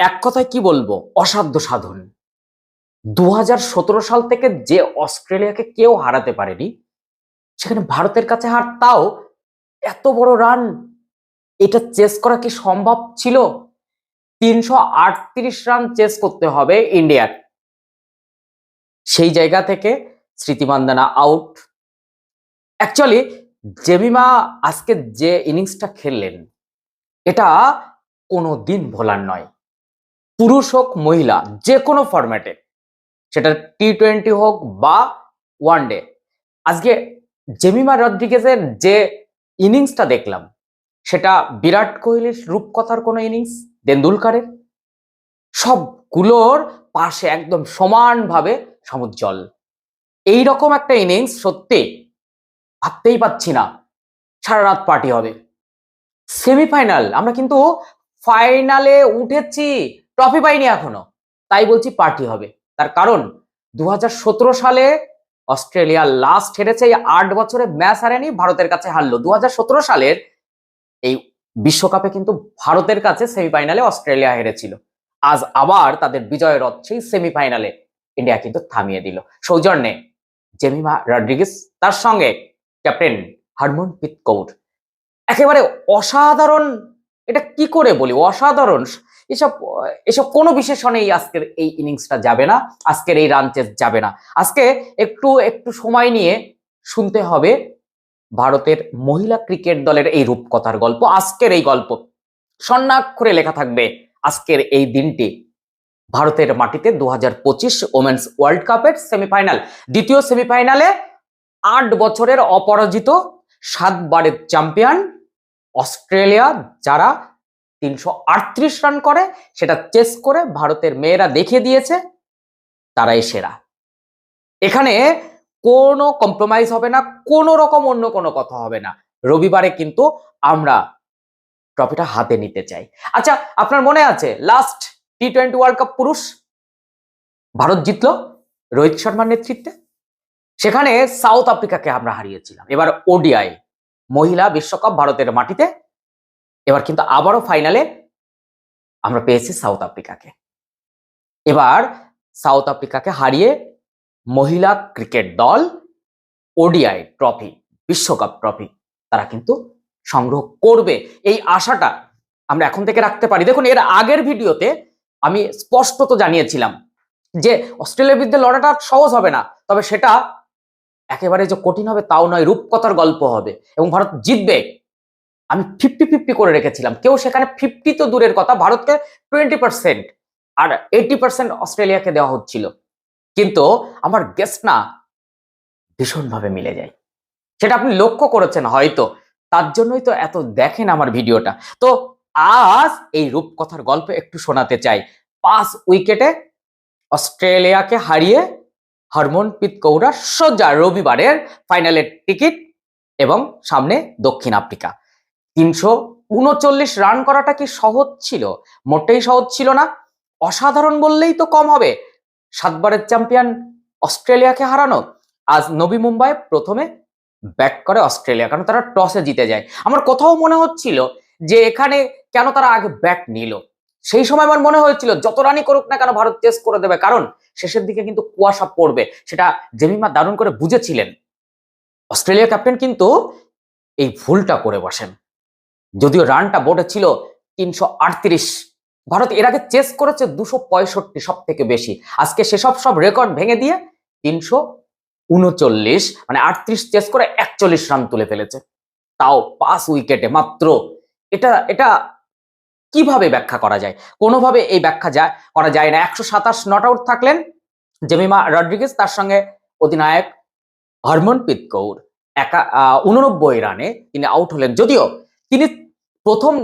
এক কথায় কি বলব? অসাধ্য সাধন। দু হাজার সতেরো সাল থেকে যে অস্ট্রেলিয়াকে কেউ হারাতে পারেনি, সেখানে ভারতের কাছে হার তাও এত বড় রান, এটা চেস করা কি সম্ভব ছিল? তিনশো আটত্রিশ রান চেস করতে হবে ইন্ডিয়ার। সেই জায়গা থেকে স্মৃতিমান্দানা আউট অ্যাকচুয়ালি জেমিমা আজকে যে ইনিংসটা খেললেন, এটা কোনো দিন ভোলার নয়। পুরুষ হোক, মহিলা যে কোনো ফরম্যাটে সেটা টি টোয়েন্টি হোক বা ওয়ান ডে আজকে জেমিমা রদ্রিগেজের যে ইনিংসটা দেখলাম, সেটা বিরাট কোহলির রূপকথার কোনো ইনিংস তেন্ডুলকারের সবগুলোর পাশে একদম সমানভাবে সমুজ্জ্বল। এই রকম একটা ইনিংস সত্যি ভাবতেই পাচ্ছি না, সারা রাত পার্টি হবে। সেমিফাইনাল আমরা কিন্তু ফাইনালে উঠেছি। ট্রফি পাইনি এখনও। তাই বলছি পার্টি হবে। তার কারণ দু হাজার সতেরো সালে অস্ট্রেলিয়া লাস্ট হেরেছে, এই আট বছরে ম্যাচ হারেনি, ভারতের কাছে হারলো। দু সালের এই বিশ্বকাপে কিন্তু ভারতের কাছে সেমিফাইনালে অস্ট্রেলিয়া হেরেছিল। আজ আবার তাদের বিজয় রথ সেই সেমিফাইনালে ইন্ডিয়া কিন্তু থামিয়ে দিল। সৌজন্যে জেমিমা রড্রিগেস তার সঙ্গে ক্যাপ্টেন হরমনপ্রীত কৌর। একেবারে অসাধারণ, এটা কি করে বলি? অসাধারণ এসব এসব কোনো বিশেষণেই আজকের এই ইনিংসটা যাবে না, আজকের এই রান চেস যাবে না। আজকে একটু একটু সময় নিয়ে শুনতে হবে ভারতের মহিলা ক্রিকেট দলের এই রূপকথার গল্প, আজকের এই গল্প। স্বর্ণাক্ষরে লেখা থাকবে, আজকের এই দিনটি ভারতের মাটিতে দু হাজার পঁচিশ ওমেন্স ওয়ার্ল্ড কাপের সেমিফাইনাল দ্বিতীয় সেমিফাইনালে আট বছরের অপরাজিত, সাতবারের চ্যাম্পিয়ন অস্ট্রেলিয়া যারা তিনশো আটত্রিশ রান করে, সেটা চেস করে ভারতের মেয়েরা দেখিয়ে দিয়েছে, তারাই সেরা। এখানে কোনো কম্প্রোমাইজ হবে না, কোনো রকম অন্য কোনো কথা হবে না। রবিবারে কিন্তু আমরা ট্রফিটা হাতে নিতে চাই। আচ্ছা আপনার মনে আছে last T twenty World Cup পুরুষ ভারত জিতলো রোহিত শর্মার নেতৃত্বে? সেখানে সাউথ আফ্রিকাকে আমরা হারিয়েছিলাম। এবার ওডিআই মহিলা বিশ্বকাপ ভারতের মাটিতে এবার কিন্তু আবারও ফাইনালে আমরা পেয়েছি সাউথ আফ্রিকাকে। এবার সাউথ আফ্রিকাকে হারিয়ে মহিলা ক্রিকেট দল ওডিআই ট্রফি, বিশ্বকাপ ট্রফি তারা কিন্তু সংগ্রহ করবে। এই আশাটা আমরা এখন থেকে রাখতে পারি। দেখুন, এর আগের ভিডিওতে আমি স্পষ্টত জানিয়েছিলাম যে অস্ট্রেলিয়ার বিরুদ্ধে লড়াটা সহজ হবে না, তবে সেটা একেবারে যে কঠিন হবে তাও নয়, রূপকথার গল্প হবে এবং ভারত জিতবে। আমি ফিফটি ফিফটি করে রেখেছিলাম। কেউ সেখানে ফিফটি তো দূরের কথা, ভারতকে টোয়েন্টি পার্সেন্ট আর এইটি পার্সেন্ট অস্ট্রেলিয়াকে দেওয়া হচ্ছিল। কিন্তু আমার গেস না ভীষণভাবে মিলে যায়। সেটা আপনি লক্ষ্য করেছেন হয়তো। তার জন্যই তো এত দেখেন আমার ভিডিওটা। তো আজ এই রূপকথার গল্প একটু শোনাতে চাই। পাঁচ উইকেটে অস্ট্রেলিয়াকে হারিয়ে হরমনপ্রীত কৌরা সোজা রবিবারের ফাইনালের টিকিট এবং সামনে দক্ষিণ আফ্রিকা। তিনশো উনচল্লিশ রান করাটা কি সহজ ছিল? মোটেই সহজ ছিল না। অসাধারণ বললেই তো কম হবে। সাতবারের চ্যাম্পিয়ন অস্ট্রেলিয়াকে হারানো। আজ নবী মুম্বাই প্রথমে ব্যাট করে অস্ট্রেলিয়া, কারণ তারা টসে জিতে যায়। আমার কোথাও মনে হচ্ছিল যে এখানে কেন তারা আগে ব্যাট নিল। সেই সময় আমার মনে হয়েছিল, যত রানই করুক না কেন ভারত চেস করে দেবে, কারণ শেষের দিকে কিন্তু কুয়াশা পড়বে, সেটা জেমিমা দারুণ করে বুঝেছিলেন। অস্ট্রেলিয়া ক্যাপ্টেন কিন্তু এই ভুলটা করে বসেন। যদিও রানটা বোর্ডে ছিল তিনশো আটত্রিশ। ভারত এর আগে চেস করেছে দুশো পঁয়ষট্টি সব থেকে বেশি। আজকে সেসব সব রেকর্ড ভেঙে দিয়ে তিনশো উনচল্লিশ মানে আটত্রিশ চেস করে একচল্লিশ রান তুলে ফেলেছে। তাও পাঁচ উইকেটে মাত্র। এটা এটা কীভাবে ব্যাখ্যা করা যায়? কোনোভাবে এই ব্যাখ্যা যায়, করা যায় না। একশো সাতাশ নট আউট থাকলেন জেমিমা রড্রিগেজ, তার সঙ্গে অধিনায়ক হরমনপ্রীত কৌর। একা উননব্বই রানে তিনি আউট হলেন। যদিও তিনি প্রথম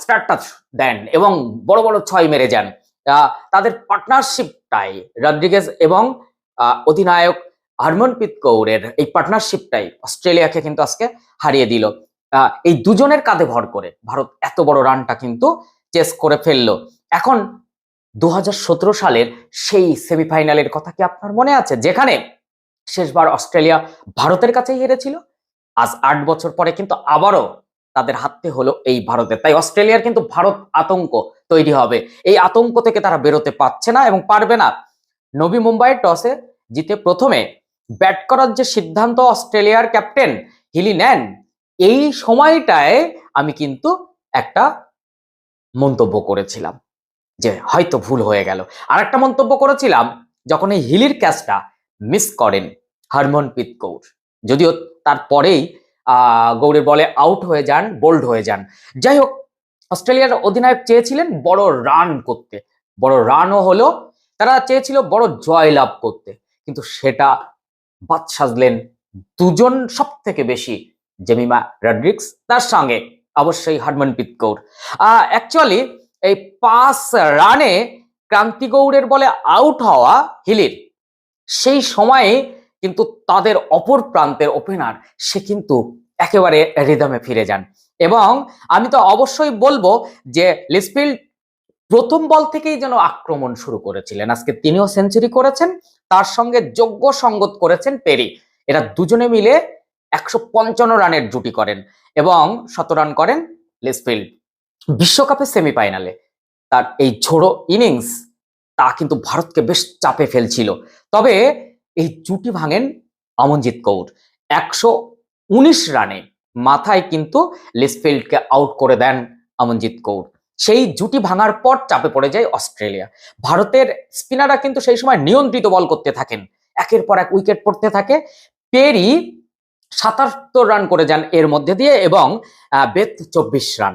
স্টার্টটা দেন এবং বড় বড় ছয় মেরে যান। তাদের পার্টনারশিপটাই রড্রিগেজ এবং অধিনায়ক হরমনপ্রীত কৌরের এই পার্টনারশিপটাই অস্ট্রেলিয়াকে কিন্তু আজকে হারিয়ে দিল। এই দুজনের কাঁধে ভর করে ভারত এত বড় রানটা কিন্তু চেস করে ফেলল। এখন দু হাজার সতেরো সালের সেই সেমিফাইনালের কথা কি আপনার মনে আছে? যেখানে শেষবার অস্ট্রেলিয়া ভারতের কাছেই হেরেছিল, আজ আট বছর পরে কিন্তু আবারও তাদের হাতে হলো এই ভারতের। তাই অস্ট্রেলিয়ার কিন্তু ভারত আতঙ্ক তৈরি হবে। এই আতঙ্ক থেকে তারা বেরোতে পারছে না এবং পারবে না। নবী মুম্বাইয়ের টসে জিতে প্রথমে ব্যাট করার যে সিদ্ধান্ত অস্ট্রেলিয়ার ক্যাপ্টেন হিলি নেন, এই সময়টায় আমি কিন্তু একটা মন্তব্য করেছিলাম যে হয়তো ভুল হয়ে গেল। আর একটা মন্তব্য করেছিলাম যখন এই হিলির ক্যাচটা মিস করেন হরমনপ্রীত কৌর। যদিও তারপরেই গৌড়ের বলে আউট হয়ে যান বোল্ড হয়ে যান। যাই হোক অস্ট্রেলিয়ার অধিনায়ক চেয়েছিলেন বড় রান করতে। বড় রানও হলো, তারা চেয়েছিল বড় জয় লাভ করতে। কিন্তু সেটা বাদ সাজলেন দুজন সব থেকে বেশি, জেমিমা রড্রিক্স তার সঙ্গে, অবশ্যই হরমনপ্রীত কৌর। অ্যাকচুয়ালি এই পাঁচ রানে ক্রান্তি গৌড়ের বলে আউট হওয়া হিলির। সেই সময়ে কিন্তু তাদের অপর প্রান্তের ওপেনার, সে কিন্তু একেবারে রিদমে ফিরে যান। এবং আমি তো অবশ্যই বলব যে লিসফিল্ড প্রথম বল থেকেই যেন আক্রমণ শুরু করেছিলেন। আজকে তিনিও সেঞ্চুরি করেছেন, তার সঙ্গে যোগ্য সঙ্গত করেছেন পেরি। এরা দুজনে মিলে একশো পঞ্চান্ন রানের জুটি করেন এবং শত রান করেন লিসফিল্ড। বিশ্বকাপের সেমিফাইনালে তার এই ঝোড়ো ইনিংস, তা কিন্তু ভারতকে বেশ চাপে ফেলছিল। তবে এই জুটি ভাঙেন অমনজিৎ কৌর। একশো উনিশ রানে মাথায় কিন্তু লিসফিল্ডকে আউট করে দেন অমনজিৎ কৌর। সেই জুটি ভাঙার পর চাপে পড়ে যায় অস্ট্রেলিয়া। ভারতের স্পিনাররা কিন্তু সেই সময় নিয়ন্ত্রিত বল করতে থাকেন। একের পর এক উইকেট পড়তে থাকে। পেরি সাতাত্তর রান করে যান এর মধ্যে দিয়ে এবং বেথ চব্বিশ রান।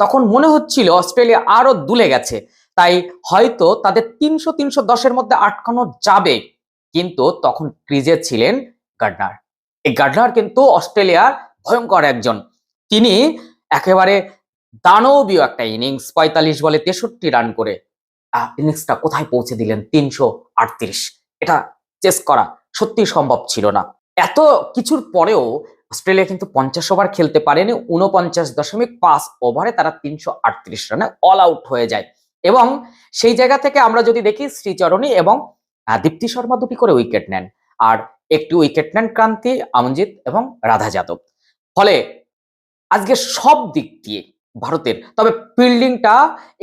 তখন মনে হচ্ছিল অস্ট্রেলিয়া আরও দুলে গেছে। তাই হয়তো তাদের তিনশো তিনশো দশের মধ্যে আটকানো যাবে। কিন্তু তখন ক্রিজে ছিলেন গার্ডনার। এই গার্ডনার কিন্তু অস্ট্রেলিয়ার ভয়ঙ্কর একজন। তিনি একেবারে দানবীয় একটা ইনিংস, পঁয়তাল্লিশ বলে তেষট্টি রান করে ইনিংসটা কোথায় পৌঁছে দিলেন? তিনশো আটত্রিশ। এটা চেস করা সত্যি সম্ভব ছিল না। এত কিছুর পরেও অস্ট্রেলিয়া কিন্তু পঞ্চাশ ওভার খেলতে পারেনি, উনপঞ্চাশ দশমিক পাঁচ ওভারে তারা তিনশো আটত্রিশ রানে অল আউট হয়ে যায়। এবং সেই জায়গা থেকে আমরা যদি দেখি শ্রীচরণী এবং দীপ্তি শর্মা দুটি করে উইকেট নেন। আর একটি উইকেট নেন ক্রান্তি আমজিৎ এবং রাধা যাদব। ফলে আজকে সব দিক দিয়ে ভারতের, তবে ফিল্ডিংটা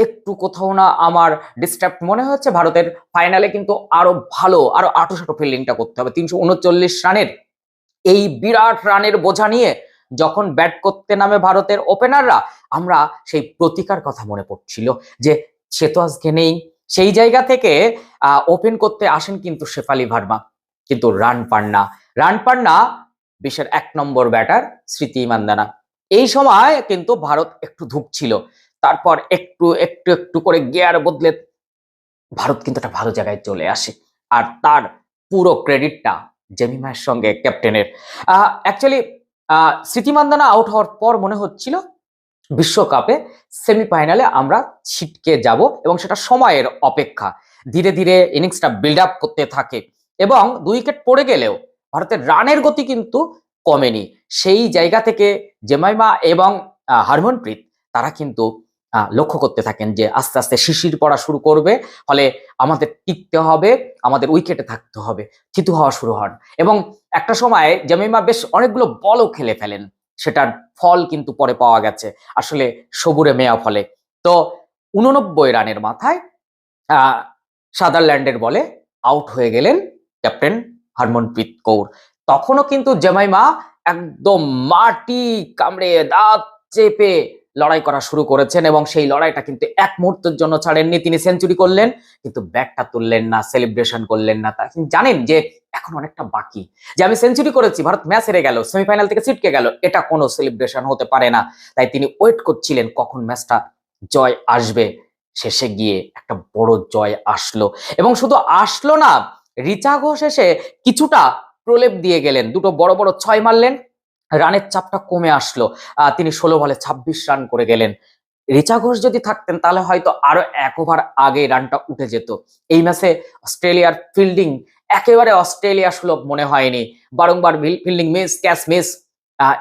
একটু কোথাও না আমার ডিস্টার্ব মনে হচ্ছে ভারতের ফাইনালে কিন্তু আরও ভালো, আরও আটো সাটো ফিল্ডিংটা করতে হবে। তিনশো উনচল্লিশ রানের এই বিরাট রানের বোঝা নিয়ে যখন ব্যাট করতে নামে ভারতের ওপেনাররা আমরা সেই প্রতিকার কথা মনে পড়ছিল যে সে তো আজকে নেই সেই জায়গা থেকে ওপেন করতে আসেন কিন্তু শেফালি ভার্মা, কিন্তু রান পান না। রান পান না, বিশ্বের এক নম্বর ব্যাটার স্মৃতি মান্দানা এই সময় কিন্তু ভারত একটু ধুকছিল। তারপর একটু একটু একটু করে গিয়ার বদলে ভারত কিন্তু একটা ভালো জায়গায় চলে আসে। আর তার পুরো ক্রেডিটটা জেমিমার সঙ্গে ক্যাপ্টেনের। অ্যাকচুয়ালি স্মৃতি মান্দানা আউট হওয়ার পর মনে হচ্ছিল বিশ্বকাপে সেমিফাইনালে আমরা ছিটকে যাব এবং সেটা সময়ের অপেক্ষা। ধীরে ধীরে ইনিংসটা বিল্ড আপ করতে থাকে এবং দুই উইকেট পড়ে গেলেও ভারতের রানের গতি কিন্তু কমেনি। সেই জায়গা থেকে জেমাইমা এবং হরমনপ্রীত তারা কিন্তু লক্ষ্য করতে থাকেন যে আস্তে আস্তে শিশির পড়া শুরু করবে, ফলে আমাদের টিকতে হবে, আমাদের উইকেটে থাকতে হবে, থিতু হওয়া শুরু হন। এবং একটা সময় জেমাইমা বেশ অনেকগুলো বলও খেলে ফেলেন। সেটার ফল কিন্তু পরে পাওয়া গেছে আসলে সবুরে মেয়া ফলে। তো উননব্বই রানের মাথায় সাদারল্যান্ডের বলে আউট হয়ে গেলেন ক্যাপ্টেন হরমনপ্রীত কৌর। তখনও কিন্তু জেমাইমা একদম মাটি কামড়ে দাঁত চেপে লড়াই করা শুরু করেছেন এবং সেই লড়াইটা কিন্তু এক মুহূর্তের জন্য ছাড়েননি। তিনি সেঞ্চুরি করলেন, কিন্তু ব্যাটটা তুললেন না, সেলিব্রেশন করলেন না। তা জানেন যে এখন অনেকটা বাকি। যে আমি সেঞ্চুরি করেছি, ভারত ম্যাচ হেরে গেল, সেমিফাইনাল থেকে ছিটকে গেল, এটা কোনো সেলিব্রেশন হতে পারে না। তাই তিনি ওয়েট করছিলেন কখন ম্যাচটা জয় আসবে। শেষে গিয়ে একটা বড় জয় আসলো। এবং শুধু আসলো না রিচা ঘোষ এসে কিছুটা প্রলেপ দিয়ে গেলেন। দুটো বড় বড় ছয় মারলেন রানের চাপটা কমে আসলো। তিনি ষোলো বলে ছাব্বিশ রান করে গেলেন। রিচা ঘোষ যদি থাকতেন, তাহলে হয়তো আরও এক ওভার আগে রানটা উঠে যেত। এই ম্যাচে অস্ট্রেলিয়ার ফিল্ডিং একেবারে অস্ট্রেলিয়া সুলভ মনে হয়নি। বারংবার ফিল্ডিং মিস, ক্যাচ মিস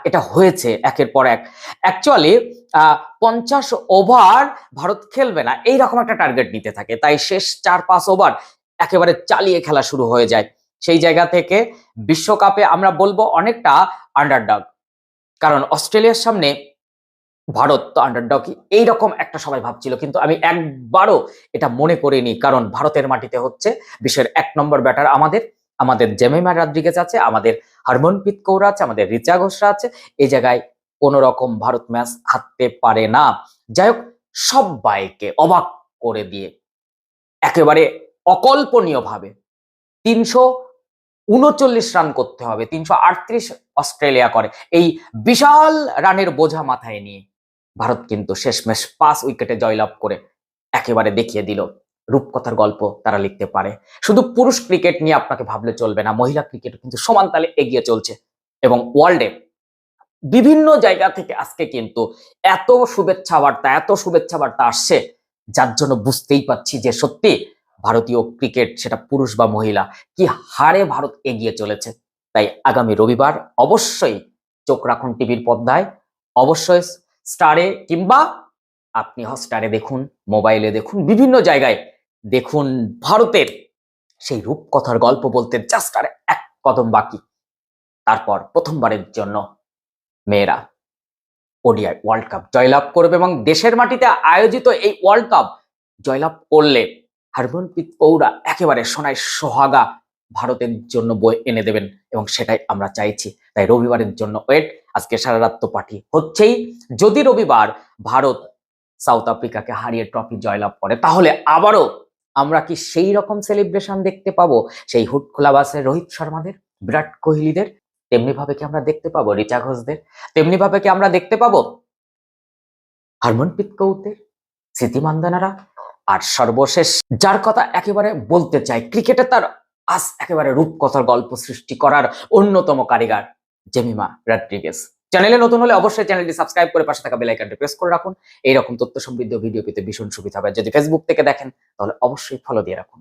এটা হয়েছে একের পর এক। অ্যাকচুয়ালি পঞ্চাশ ওভার ভারত খেলবে না, এইরকম একটা টার্গেট নিতে থাকে। তাই শেষ চার পাঁচ ওভার একেবারে চালিয়ে খেলা শুরু হয়ে যায়। সেই জায়গা থেকে বিশ্বকাপে আমরা বলব অনেকটা আন্ডারডগ কারণ অস্ট্রেলিয়ার সামনে ভারত তো আন্ডারডগই এইরকম একটা সবাই ভাবছিল, কিন্তু আমি একবারও এটা মনে করিনি, কারণ ভারতের মাটিতে হচ্ছে বিশ্বের এক নম্বর ব্যাটার আমাদের আমাদের জেমেমা রাদ্রিগেজ আছে, আমাদের হরমনপ্রীত কৌর আছে, আমাদের রিচা ঘোষরা আছে। এই জায়গায় কোন রকম ভারত ম্যাচ হারতে পারে না। যাই হোক, সবাইকে অবাক করে দিয়ে একেবারে অকল্পনীয় ভাবে তিনশো উনচল্লিশ রান করতে হবে, তিনশো আটত্রিশ অস্ট্রেলিয়া করে। এই বিশাল রানের বোঝা মাথায় নিয়ে ভারত কিন্তু শেষমেশ পাঁচ উইকেটে জয়লাভ করে একেবারে দেখিয়ে দিল। রূপকথার গল্প তারা লিখতে পারে। শুধু পুরুষ ক্রিকেট নিয়ে আপনাকে ভাবলে চলবে না, মহিলা ক্রিকেট কিন্তু সমান তালে এগিয়ে চলছে এবং ওয়ার্ল্ডে বিভিন্ন জায়গা থেকে আজকে কিন্তু এত শুভেচ্ছা বার্তা, এত শুভেচ্ছা বার্তা আসছে, যার জন্য বুঝতেই পাচ্ছি যে সত্যি ভারতীয় ক্রিকেট, সেটা পুরুষ বা মহিলা, কি হারে ভারত এগিয়ে চলেছে? তাই আগামী রবিবার অবশ্যই চোখ রাখুন টিভির পর্দায়। অবশ্যই স্টারে কিংবা আপনি হটস্টারে দেখুন, মোবাইলে দেখুন, বিভিন্ন জায়গায় দেখুন ভারতের সেই রূপকথার গল্প বলতে জাস্ট আর এক কদম বাকি। তারপর প্রথমবারের জন্য মেয়েরা ওডিআই ওয়ার্ল্ড কাপ জয়লাভ করবে এবং দেশের মাটিতে আয়োজিত এই ওয়ার্ল্ড কাপ জয়লাভ করলে হরমনপ্রীত কৌরা একেবারে সোনায় সোহাগা ভারতের জন্য বই এনে দেবেন এবং সেটাই আমরা চাইছি। তাই রবিবারের জন্য ওয়েট, আজকে সারা রাত তো পার্টি হচ্ছেই। যদি রবিবার ভারত সাউথ আফ্রিকাকে হারিয়ে ট্রফি জয়লাভ করে, তাহলে আবারও আমরা কি সেই রকম সেলিব্রেশন দেখতে পাবো? সেই হুট খোলা রোহিত শর্মাদের, বিরাট কোহলিদের, তেমনি ভাবে কি আমরা দেখতে পাবো রিচা ঘোষদের, তেমনি ভাবে কি আমরা দেখতে পাবো হরমনপ্রীত কৌরদের স্মৃতি মান্দানারা আর সর্বশেষ, যার কথা একেবারে বলতে চাই, ক্রিকেটে তার আজ একেবারে রূপকথার গল্প সৃষ্টি করার অন্যতম কারিগার, জেমিমা রড্রিগেস চ্যানেলে নতুন হলে অবশ্যই চ্যানেলটি সাবস্ক্রাইব করে পাশে থাকা বেলাইকানটি প্রেস করে রাখুন। এইরকম তথ্য সমৃদ্ধ ভিডিও পেতে ভীষণ সুবিধা হবে। যদি ফেসবুক থেকে দেখেন, তাহলে অবশ্যই ফলো দিয়ে রাখুন।